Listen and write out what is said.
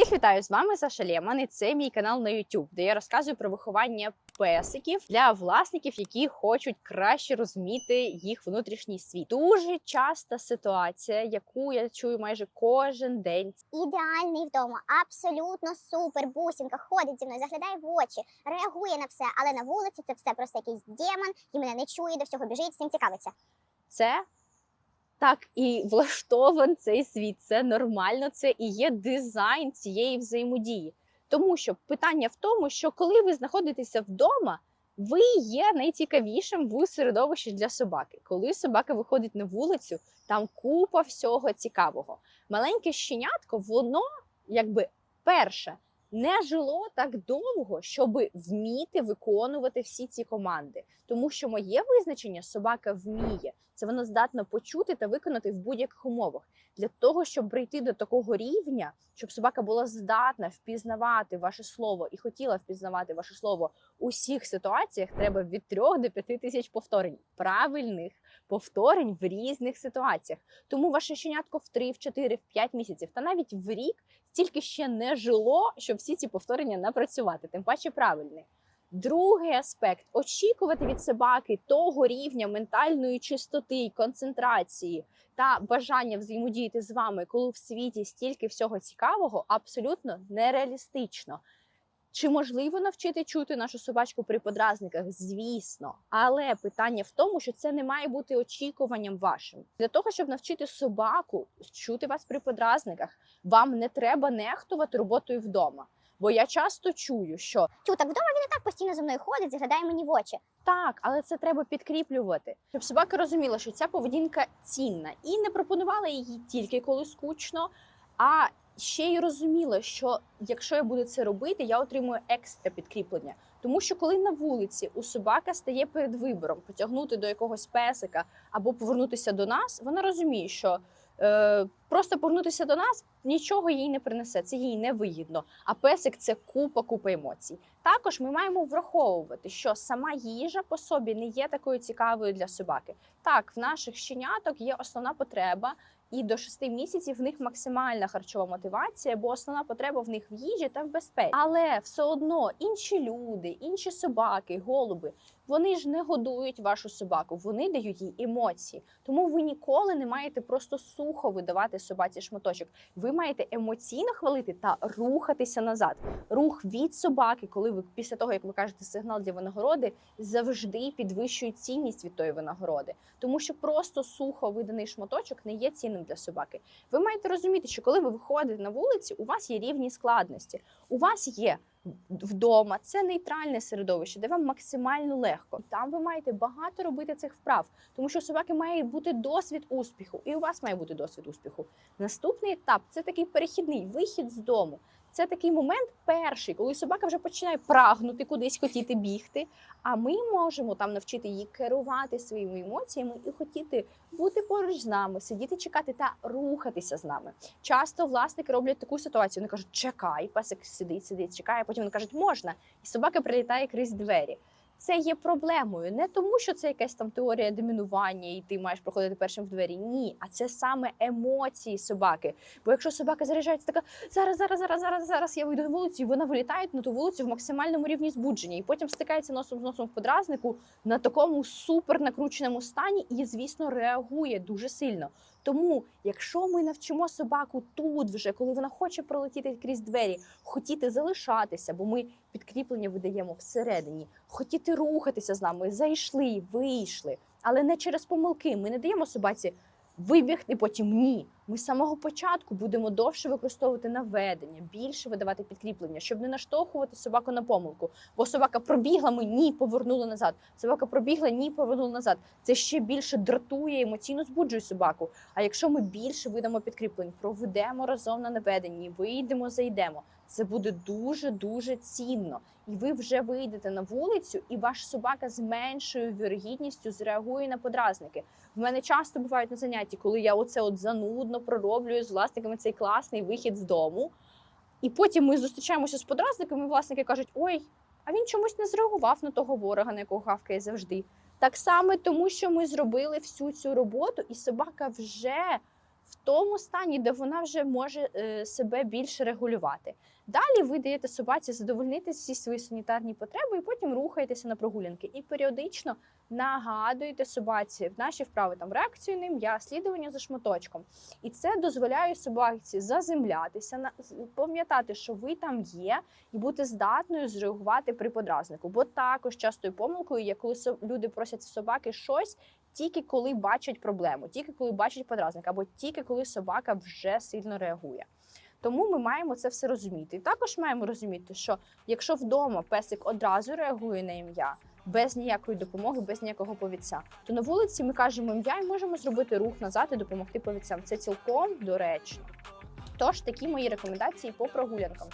Всіх вітаю з вами Саша Лєман і це мій канал на YouTube, де я розказую про виховання песиків для власників, які хочуть краще розуміти їх внутрішній світ. Дуже часта ситуація, яку я чую майже кожен день. ідеальний вдома, абсолютно супер. Бусінка ходить зі мною, заглядає в очі, реагує на все, але на вулиці це все просто якийсь демон, і мене не чує, до всього біжить, всім цікавиться. Це так і влаштован цей світ. Це нормально, це і є дизайн цієї взаємодії. Тому що питання в тому, що коли ви знаходитеся вдома, ви є найцікавішим в середовищі для собаки. Коли собака виходить на вулицю, там купа всього цікавого. Маленьке щенятко, воно якби перше не жило так довго, щоб вміти виконувати всі ці команди. Тому що моє визначення собака вміє. Це воно здатно почути та виконати в будь-яких умовах. Для того, щоб прийти до такого рівня, щоб собака була здатна впізнавати ваше слово і хотіла впізнавати ваше слово у всіх ситуаціях, треба від 3 до 5 тисяч повторень, правильних повторень в різних ситуаціях. Тому ваше щенятко в 3, в 4, в 5 місяців та навіть в рік стільки ще не жило, щоб всі ці повторення напрацювати, тим паче правильний. Другий аспект очікувати від собаки того рівня ментальної чистоти, концентрації та бажання взаємодіяти з вами, коли в світі стільки всього цікавого, абсолютно нереалістично. Чи можливо навчити чути нашу собачку при подразниках? Звісно, але питання в тому, що це не має бути очікуванням вашим. Для того, щоб навчити собаку чути вас при подразниках, вам не треба нехтувати роботою вдома. Бо я часто чую, що Тю, так вдома він і так постійно за мною ходить, заглядає мені в очі. так, але це треба підкріплювати, щоб собака розуміла, що ця поведінка цінна, і не пропонувала її тільки коли скучно, а ще й розуміла, що якщо я буду це робити, я отримую екстра підкріплення. Тому що коли на вулиці у собака стає перед вибором потягнути до якогось песика або повернутися до нас, вона розуміє, що просто повернутися до нас нічого їй не принесе, це їй не вигідно. А песик це купа купа емоцій. Також ми маємо враховувати, що сама їжа по собі не є такою цікавою для собаки. Так, в наших щеняток є основна потреба, і до 6 місяців в них максимальна харчова мотивація, бо основна потреба в них в їжі та в безпеці. Але все одно інші люди, інші собаки, голуби, вони ж не годують вашу собаку, вони дають їй емоції. Тому ви ніколи не маєте просто сухо видавати собаці шматочок. Ви маєте емоційно хвалити та рухатися назад. Рух від собаки, коли ви після того, як ви кажете сигнал для винагороди, завжди підвищує цінність від тої винагороди. Тому що просто сухо виданий шматочок не є цінним для собаки. Ви маєте розуміти, що коли ви виходите на вулиці, у вас є рівні складності. У вас є вдома це нейтральне середовище, де вам максимально легко. Там ви маєте багато робити цих вправ, тому що у собаки має бути досвід успіху, і у вас має бути досвід успіху. Наступний етап це такий перехідний вихід з дому. Це такий момент перший, коли собака вже починає прагнути кудись хотіти бігти. А ми можемо там навчити її керувати своїми емоціями і хотіти бути поруч з нами, сидіти, чекати та рухатися з нами. Часто власники роблять таку ситуацію. Вони кажуть, чекай, песик сидить, сидить, чекає. Потім вони кажуть, можна, і собака прилітає крізь двері. Це є проблемою не тому, що це якась там теорія домінування, і ти маєш проходити першим в двері. Ні, а це саме емоції собаки. Бо якщо собака заряджається, така зараз, зараз, зараз, зараз, зараз я вийду на вулицю, і вона вилітає на ту вулицю в максимальному рівні збудження, і потім стикається носом з носом в подразнику на такому супер накрученому стані, і звісно реагує дуже сильно. Тому, якщо ми навчимо собаку тут, вже коли вона хоче пролетіти крізь двері, хотіти залишатися, бо ми підкріплення видаємо всередині, хотіти рухатися з нами, зайшли, вийшли, але не через помилки. Ми не даємо собаці вибігти, потім ні. Ми з самого початку будемо довше використовувати наведення, більше видавати підкріплення, щоб не наштовхувати собаку на помилку. Бо собака пробігла, ми ні, повернули назад. Собака пробігла, ні, повернули назад. Це ще більше дратує, емоційно збуджує собаку. А якщо ми більше видамо підкріплень, проведемо разом на наведенні, вийдемо, зайдемо. Це буде дуже дуже цінно, і ви вже вийдете на вулицю, і ваш собака з меншою вірогідністю зреагує на подразники. В мене часто бувають на занятті, коли я оце от занудно пророблюю з власниками цей класний вихід з дому. І потім ми зустрічаємося з подразниками, і власники кажуть: ой, а він чомусь не зреагував на того ворога, на якого гавкає завжди. Так само тому, що ми зробили всю цю роботу, і собака вже тому стані, де вона вже може е, себе більше регулювати. Далі ви даєте собаці задовольнити всі свої санітарні потреби, і потім рухаєтеся на прогулянки. І періодично нагадуєте собаці в наші вправи там реакцію на ім'я, слідування за шматочком. І це дозволяє собаці заземлятися, пам'ятати, що ви там є, і бути здатною зреагувати при подразнику. Бо також частою помилкою є, коли люди просять собаки щось. Тільки коли бачать проблему, тільки коли бачать подразник, або тільки коли собака вже сильно реагує. Тому ми маємо це все розуміти. І також маємо розуміти, що якщо вдома песик одразу реагує на ім'я без ніякої допомоги, без ніякого повідця, то на вулиці ми кажемо ім'я і можемо зробити рух назад і допомогти повідцям. Це цілком доречно. Тож такі мої рекомендації по прогулянкам.